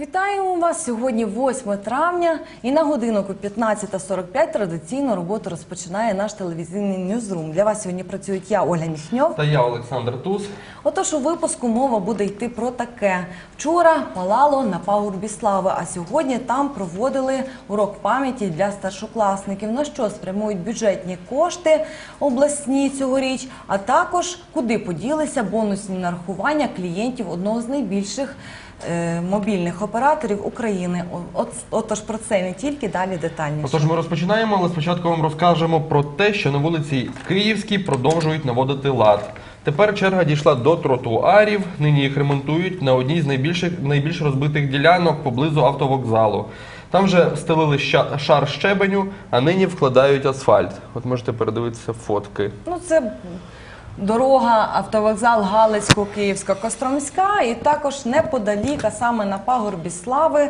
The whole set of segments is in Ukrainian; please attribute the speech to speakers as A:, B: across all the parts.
A: Вітаємо вас сьогодні 8 травня і на годинку 15.45 традиційно роботу розпочинає наш телевізійний ньюзрум. Для вас сьогодні працюють я, Ольга Міхньов.
B: Та я Олександр Туз.
A: Отож, у випуску мова буде йти про таке. Вчора палало на пагорбі слави, а сьогодні там проводили урок пам'яті для старшокласників. На що спрямують бюджетні кошти обласні цьогоріч, а також куди поділися бонусні нарахування клієнтів одного з найбільших мобільних операторів України. От, отож про це не тільки далі детальніше.
B: Отож, ми розпочинаємо, але спочатку вам розкажемо про те, що на вулиці Київській продовжують наводити лад. Тепер черга дійшла до тротуарів. Нині їх ремонтують на одній з найбільших найбільш розбитих ділянок поблизу автовокзалу. Там вже стелили ща- шар щебеню, а нині вкладають асфальт. От можете передивитися фотки.
A: Ну, це дорога, автовокзал Галицько-Київська-Костромська і також неподалік, а саме на пагорбі слави.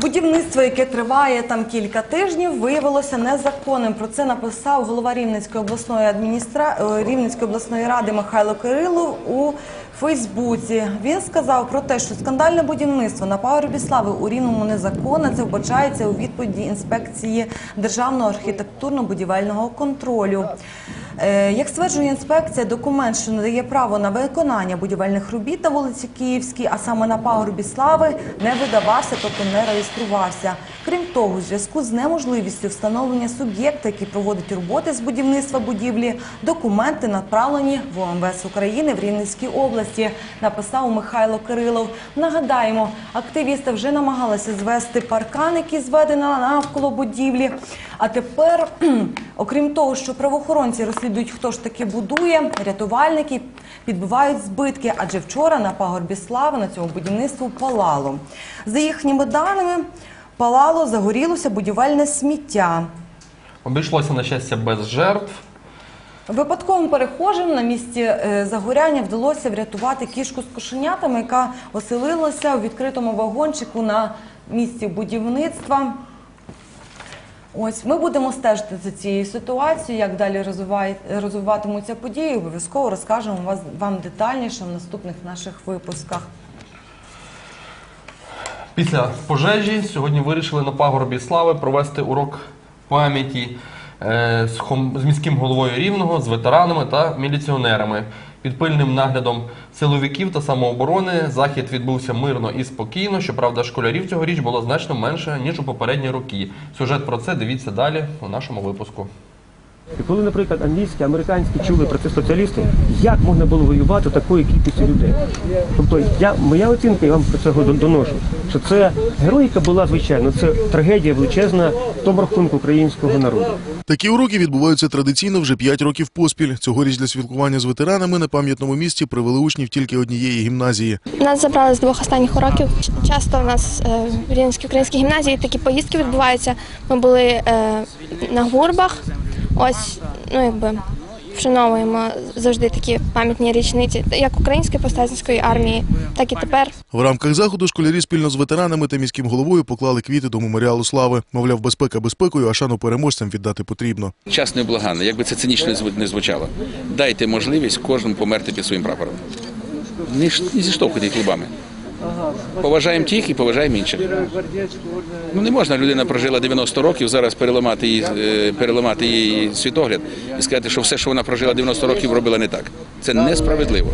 A: Будівництво, яке триває там кілька тижнів, виявилося незаконним. Про це написав голова Рівненської обласної адміністра... е, Рівненської обласної ради Михайло Кирилов у Фейсбуці. Він сказав про те, що скандальне будівництво на пагорбі слави у Рівному незаконне. Це вбачається у відповіді інспекції Державного архітектурно-будівельного контролю. Е, Як стверджує інспекція, документ, що надає право на виконання будівельних робіт на вулиці Київській, а саме на пагорбі слави, не видавався, тобто не реєструвався. Крім того, у зв'язку з неможливістю встановлення суб'єкта, який проводить роботи з будівництва будівлі, документи направлені в ОМВС України в Рівненській області, написав Михайло Кирилов. Нагадаємо, активісти вже намагалися звести паркан, який зведений навколо будівлі. А тепер, окрім того, що правоохоронці розслідують, хто ж таки будує, рятувальники підбивають збитки, адже вчора на пагорбі слави на цьому будівництву палало. За їхніми даними, палало, загорілося будівельне сміття.
B: Обійшлося на щастя без жертв.
A: Випадковим перехожим на місці е, загоряння вдалося врятувати кішку з кошенятами, яка оселилася у відкритому вагончику на місці будівництва. Ось ми будемо стежити за цією ситуацією, як далі розвиватимуться події. Обов'язково розкажемо вам детальніше в наступних наших випусках.
B: Після пожежі сьогодні вирішили на пагорбі слави провести урок пам'яті е, з міським головою рівного, з ветеранами та міліціонерами. Під пильним наглядом силовиків та самооборони захід відбувся мирно і спокійно. Щоправда, школярів цьогоріч було значно менше ніж у попередні роки. Сюжет про це дивіться далі у нашому випуску.
C: І коли, наприклад, англійські, американські чули про це соціалісти, як можна було воювати такою кількістю людей? Тобто, я, моя оцінка, я вам про це до- доношу, що це героїка була, звичайно, це трагедія величезна в тому рахунку українського народу.
D: Такі уроки відбуваються традиційно вже 5 років поспіль. Цьогоріч для спілкування з ветеранами на пам'ятному місці привели учнів тільки однієї гімназії.
E: Нас забрали з двох останніх уроків. Часто в нас е, в Рівненській українській гімназії такі поїздки відбуваються. Ми були е, на гурбах. Ось, ну якби вшановуємо завжди такі пам'ятні річниці, як Української повстанської армії, так і тепер.
D: В рамках заходу школярі спільно з ветеранами та міським головою поклали квіти до меморіалу слави. Мовляв, безпека безпекою, а шану переможцям віддати потрібно.
F: Час невблаганний, як би це цинічно не не звучало. Дайте можливість кожному померти під своїм прапором. Не, зіштовхуйте їх лобами. Поважаємо тих і поважаємо інших. Ну не можна людина прожила 90 років, зараз переламати її, е, переламати її світогляд і сказати, що все, що вона прожила 90 років, робила не так. Це несправедливо.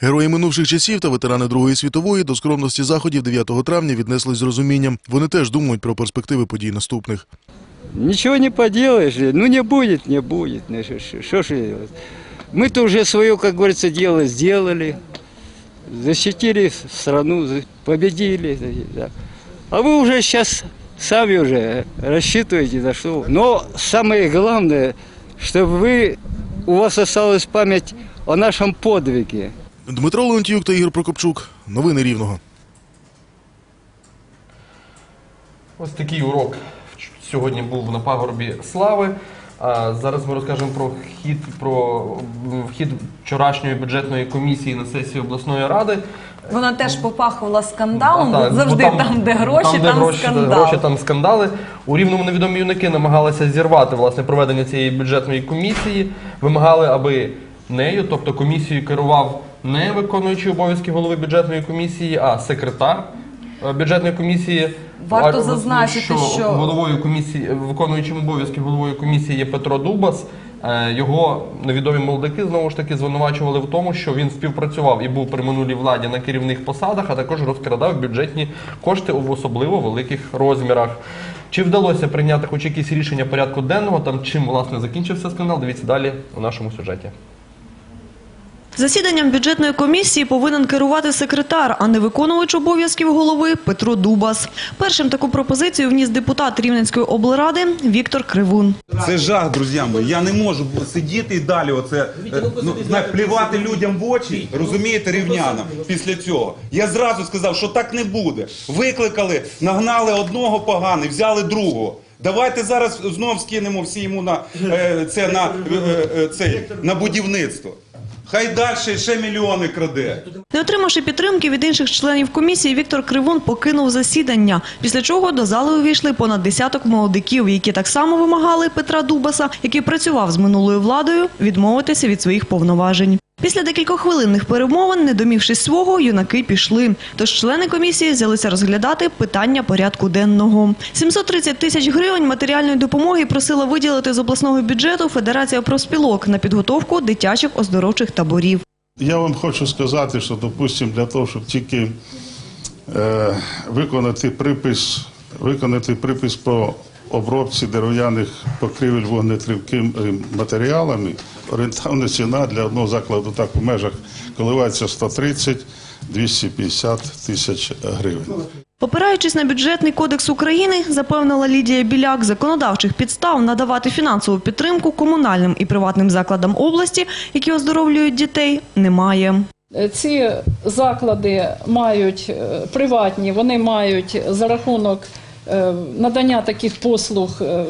D: Герої минувших часів та ветерани Другої світової до скромності заходів 9 травня віднеслись з розумінням. Вони теж думають про перспективи подій наступних.
G: Ничего не поделаешь, ну не будет, не будет. Что- что- Что ж делать? Мы-то уже свое, как говорится, дело сделали, защитили страну, за- победили. да. А вы уже сейчас сами уже рассчитываете на что. Но самое главное, чтобы вы, у вас осталась память о нашем подвиге.
D: Дмитро Леонтіюк та Ігор Прокопчук. Новини Рівного.
B: Ось такий урок сьогодні був на пагорбі слави. Зараз ми розкажемо про хід про вхід вчорашньої бюджетної комісії на сесію обласної ради.
A: Вона теж попахувала скандалом,
B: А, так,
A: завжди
B: бо
A: там, де гроші, там,
B: де гроші,
A: скандал.
B: гроші, там скандали. У рівному невідомі юнаки намагалися зірвати власне проведення цієї бюджетної комісії. Вимагали, аби нею, тобто комісією керував не виконуючий обов'язки голови бюджетної комісії, а секретар. Е, бюджетної комісії.
A: Варто зазначити, що-
B: головою комісії, виконуючим обов'язки головою комісії є Петро Дубас. Е, Його невідомі молодики знову ж таки звинувачували в тому, що він співпрацював і був при минулій владі на керівних посадах, а також розкрадав бюджетні кошти в особливо великих розмірах. Чи вдалося прийняти хоч якісь рішення порядку денного? Там чим власне закінчився скандал? Дивіться далі у нашому сюжеті.
H: Засіданням бюджетної комісії повинен керувати секретар, а не виконувач обов'язків голови Петро Дубас. Першим таку пропозицію вніс депутат Рівненської облради Віктор Кривун.
I: Це жах, друзі мої. Я не можу сидіти і далі оце е, ну, знає, плівати людям в очі, розумієте, рівнянам після цього. Я зразу сказав, що так не буде. Викликали, нагнали одного поганий, взяли другого. Давайте зараз знов скинемо всі йому на е, це на е, е, на будівництво. Хай далі ще мільйони краде.
H: Не отримавши підтримки від інших членів комісії, Віктор Кривун покинув засідання, після чого до зали увійшли понад десяток молодиків, які так само вимагали Петра Дубаса, який працював з минулою владою, відмовитися від своїх повноважень. Після декількох хвилинних перемовин, не домігшись свого, юнаки пішли. Тож члени комісії взялися розглядати питання порядку денного. 730 тисяч гривень матеріальної допомоги просила виділити з обласного бюджету Федерація профспілок на підготовку дитячих оздоровчих таборів.
J: Я вам хочу сказати, що, допустимо, для того, щоб тільки е, виконати припис, виконати припис по обробці дерев'яних покрівель вогнетривким е, матеріалами, орієнтовна ціна для одного закладу так у межах коливається 130-250 тисяч гривень.
H: Опираючись на бюджетний кодекс України, запевнила Лідія Біляк, законодавчих підстав надавати фінансову підтримку комунальним і приватним закладам області, які оздоровлюють дітей, немає.
K: Ці заклади мають е, приватні, вони мають за рахунок е, надання таких послуг е,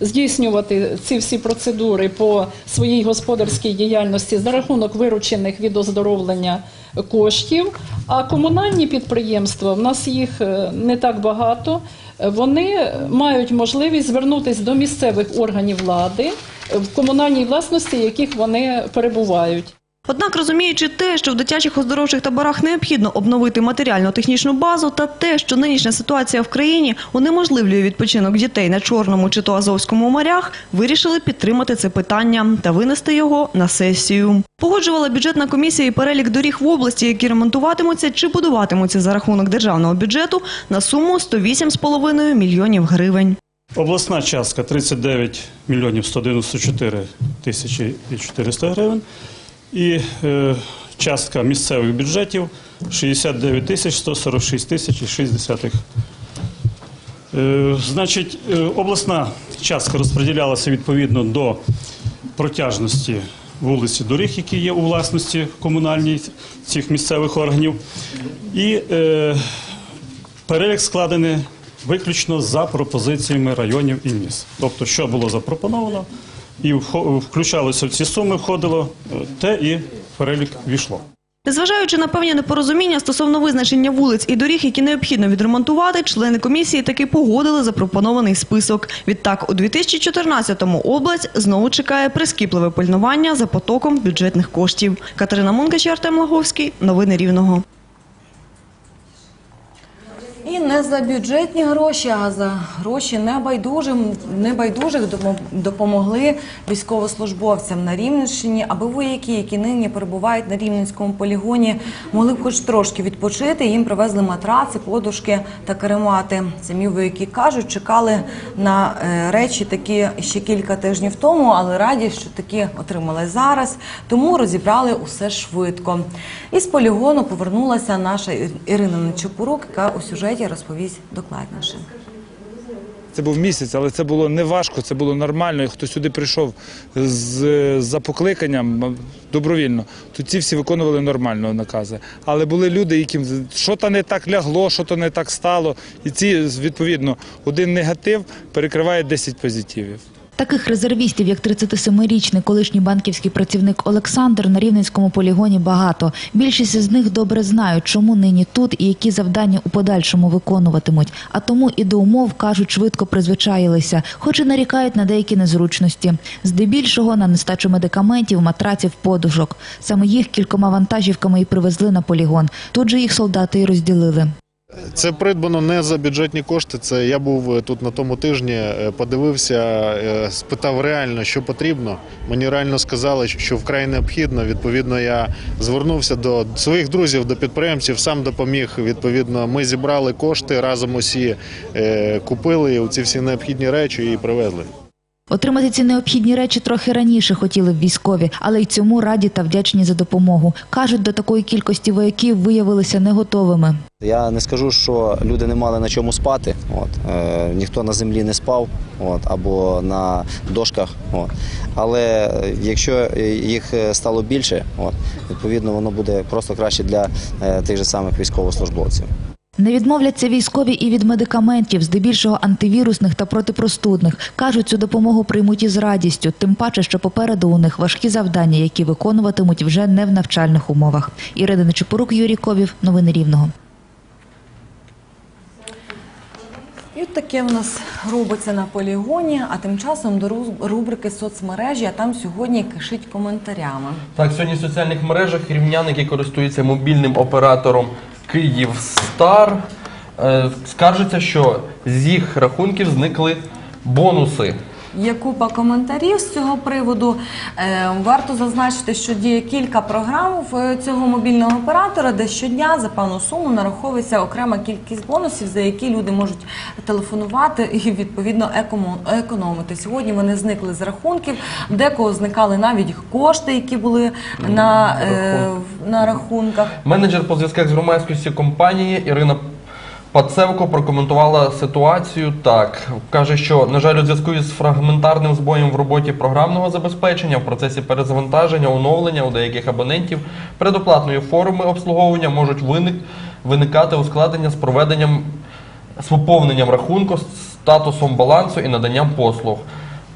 K: здійснювати ці всі процедури по своїй господарській діяльності за рахунок виручених від оздоровлення коштів. А комунальні підприємства, в нас їх е, не так багато. е, Вони мають можливість звернутися до місцевих органів влади, е, в комунальній власності, яких вони перебувають.
H: Однак, розуміючи те, що в дитячих оздоровчих таборах необхідно обновити матеріально-технічну базу, та те, що нинішня ситуація в країні унеможливлює відпочинок дітей на Чорному чи то Азовському морях, вирішили підтримати це питання та винести його на сесію. Погоджувала бюджетна комісія і перелік доріг в області, які ремонтуватимуться чи будуватимуться за рахунок державного бюджету на суму 108,5 мільйонів гривень.
L: Обласна частка 39 мільйонів 194 тисячі і 400 гривень. І е, частка місцевих бюджетів 69 тисяч 146 тисяч і 6 десятих. Е, значить, е, обласна частка розподілялася відповідно до протяжності вулиці доріг, які є у власності комунальній цих місцевих органів. І е, перелік складений виключно за пропозиціями районів і міст. Тобто, що було запропоновано, і включалося в ці суми, входило е, те і перелік війшло.
H: Незважаючи на певні непорозуміння стосовно визначення вулиць і доріг, які необхідно відремонтувати, члени комісії таки погодили запропонований список. Відтак, у 2014-му область знову чекає прискіпливе пильнування за потоком бюджетних коштів. Катерина Мункач, Артем Лаговський. Новини Рівного.
A: І не за бюджетні гроші, а за гроші небайдужим, небайдужих допомогли військовослужбовцям на Рівненщині, аби вояки, які нині перебувають на Рівненському полігоні, могли б хоч трошки відпочити. Їм привезли матраци, подушки та каремати. Самі вояки кажуть, чекали на е, речі такі ще кілька тижнів тому, але раді, що такі отримали зараз. Тому розібрали усе швидко. Із полігону повернулася наша Ірина Нечепорук, яка у сюжеті розповість докладніше.
M: Це був місяць, але це було не важко, це було нормально. І Хто сюди прийшов з, за покликанням добровільно, то ці всі виконували нормально накази. Але були люди, яким що то не так лягло, що то не так стало. І ці, відповідно, один негатив перекриває 10 позитивів.
N: Таких резервістів, як 37-річний колишній банківський працівник Олександр, на Рівненському полігоні багато. Більшість із них добре знають, чому нині тут і які завдання у подальшому виконуватимуть. А тому і до умов, кажуть, швидко призвичаїлися, хоч і нарікають на деякі незручності. Здебільшого на нестачу медикаментів, матраців, подушок. Саме їх кількома вантажівками і привезли на полігон. Тут же їх солдати і розділили.
O: Це придбано не за бюджетні кошти. Це я був е, тут на тому тижні, е, подивився, е, спитав реально, що потрібно. Мені реально сказали, що вкрай необхідно. Відповідно, я звернувся до своїх друзів, до підприємців, сам допоміг. Відповідно, ми зібрали кошти разом усі купили ці всі необхідні речі і привезли.
N: Отримати ці необхідні речі трохи раніше хотіли б військові, але й цьому раді та вдячні за допомогу. Кажуть, до такої кількості вояків виявилися не готовими.
P: Я не скажу, що люди не мали на чому спати. От е, ніхто на землі не спав, от або на дошках. От але якщо їх е, стало більше, от відповідно воно буде просто краще для е, тих же самих військовослужбовців.
N: Не відмовляться військові і від медикаментів, здебільшого антивірусних та протипростудних. Кажуть, цю допомогу приймуть із радістю, тим паче, що попереду у них важкі завдання, які виконуватимуть вже не в навчальних умовах. Ірина Нечепорук, Юрій Ковів. Новини Рівного.
A: І от таке в нас робиться на полігоні, а тим часом до ру- рубрики соцмережі, а там сьогодні кишить коментарями.
B: Так, сьогодні в соціальних мережах рівнян, які користуються мобільним оператором Київстар, скаржиться, скаржаться, що з їх рахунків зникли бонуси.
A: Є купа коментарів з цього приводу. Е, варто зазначити, що діє кілька програм в цього мобільного оператора, де щодня за певну суму нараховується окрема кількість бонусів, за які люди можуть телефонувати і відповідно економити. Сьогодні вони зникли з рахунків, декого зникали навіть кошти, які були на, е, на рахунках.
B: Менеджер по зв'язках з громадськістю компанії Ірина Пацевко прокоментувала ситуацію так. Каже, що, на жаль, у зв'язку із фрагментарним збоєм в роботі програмного забезпечення в процесі перезавантаження, оновлення у деяких абонентів предоплатної форми обслуговування можуть виник, виникати ускладнення з проведенням з поповненням рахунку, статусом балансу і наданням послуг.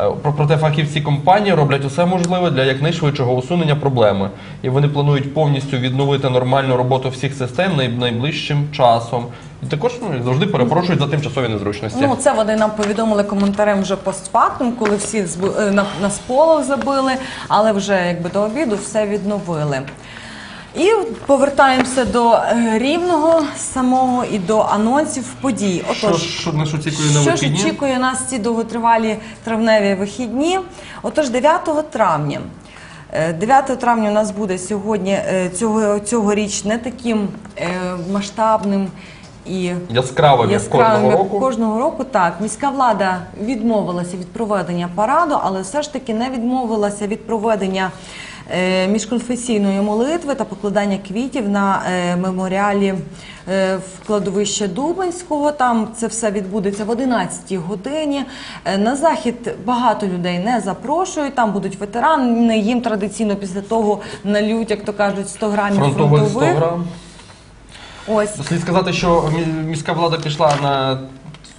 B: Е, про- Проте фахівці компанії роблять усе можливе для якнайшвидшого усунення проблеми, і вони планують повністю відновити нормальну роботу всіх систем най- найближчим часом. І також ну, завжди перепрошують за тимчасові незручності.
A: Ну, це вони нам повідомили коментарем вже постфактум, коли всі зби- е, на, на сполох забили, але вже якби до обіду все відновили. І повертаємося до е, рівного самого і до анонсів подій.
B: що, що нас очікує на
A: Що ж
B: вихідні?
A: очікує нас ці довготривалі травневі вихідні? Отож, 9 травня. Е, 9 травня у нас буде сьогодні е, цього, цьогоріч не таким е, масштабним і
B: Яскравим, як кожного
A: як
B: року.
A: кожного року. Так, міська влада відмовилася від проведення параду, але все ж таки не відмовилася від проведення е, міжконфесійної молитви та покладання квітів на е, меморіалі е, в кладовище Дубинського. Там це все відбудеться в 11-й годині. Е, На захід багато людей не запрошують. Там будуть ветерани. Їм традиційно після того нальють, як то кажуть, 100 грамів
B: Фронтових 100 грам.
A: Ось
B: Слід сказати, що міська влада пішла на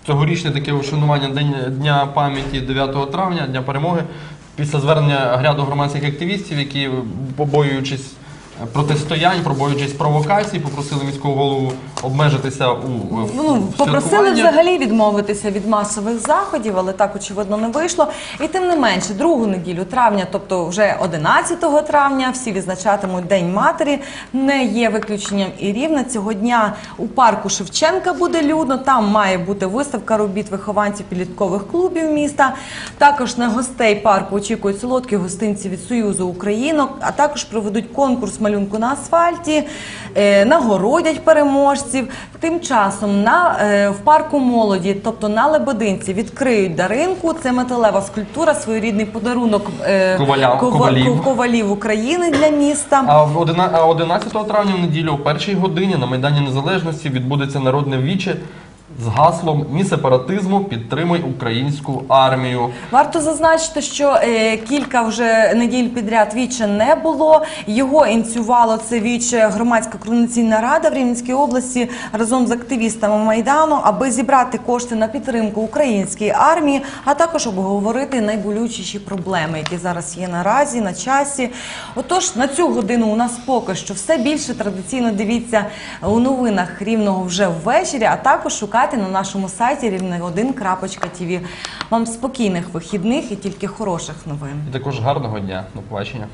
B: цьогорічне таке вшанування Дня пам'яті 9 травня, Дня перемоги, після звернення ряду громадських активістів, які, побоюючись протистоянь, побоюючись провокацій, попросили міського голову обмежитися у в-
A: Ну, попросили
B: святкуванні.
A: взагалі відмовитися від масових заходів, але так очевидно не вийшло. І тим не менше, другу неділю травня, тобто вже 11 травня, всі відзначатимуть День матері. Не є виключенням і рівне. Цього дня у парку Шевченка буде людно. Там має бути виставка робіт вихованців підліткових клубів міста. Також на гостей парку очікують солодкі гостинці від Союзу Українок, а також проведуть конкурс малюнку на асфальті, е, нагородять переможців. Тим часом на, е, в парку молоді, тобто на Лебединці, відкриють даринку. Це металева скульптура, своєрідний подарунок е,
B: Коваля-
A: кова-
B: ковалів.
A: ковалів України для міста.
B: А в одина- а 11 травня в неділю о першій годині на Майдані Незалежності відбудеться народне віче з гаслом Ні сепаратизму, підтримуй українську армію.
A: Варто зазначити, що е, кілька вже неділь підряд віче не було. Його ініціювало це віче громадська координаційна рада в Рівненській області разом з активістами майдану, аби зібрати кошти на підтримку української армії, а також обговорити найболючіші проблеми, які зараз є наразі на часі. Отож, на цю годину у нас поки що все більше традиційно дивіться у новинах рівного вже ввечері, а також шукайте на нашому сайті рівне1.tv. Вам спокійних вихідних і тільки хороших новин.
B: І також гарного дня. До побачення.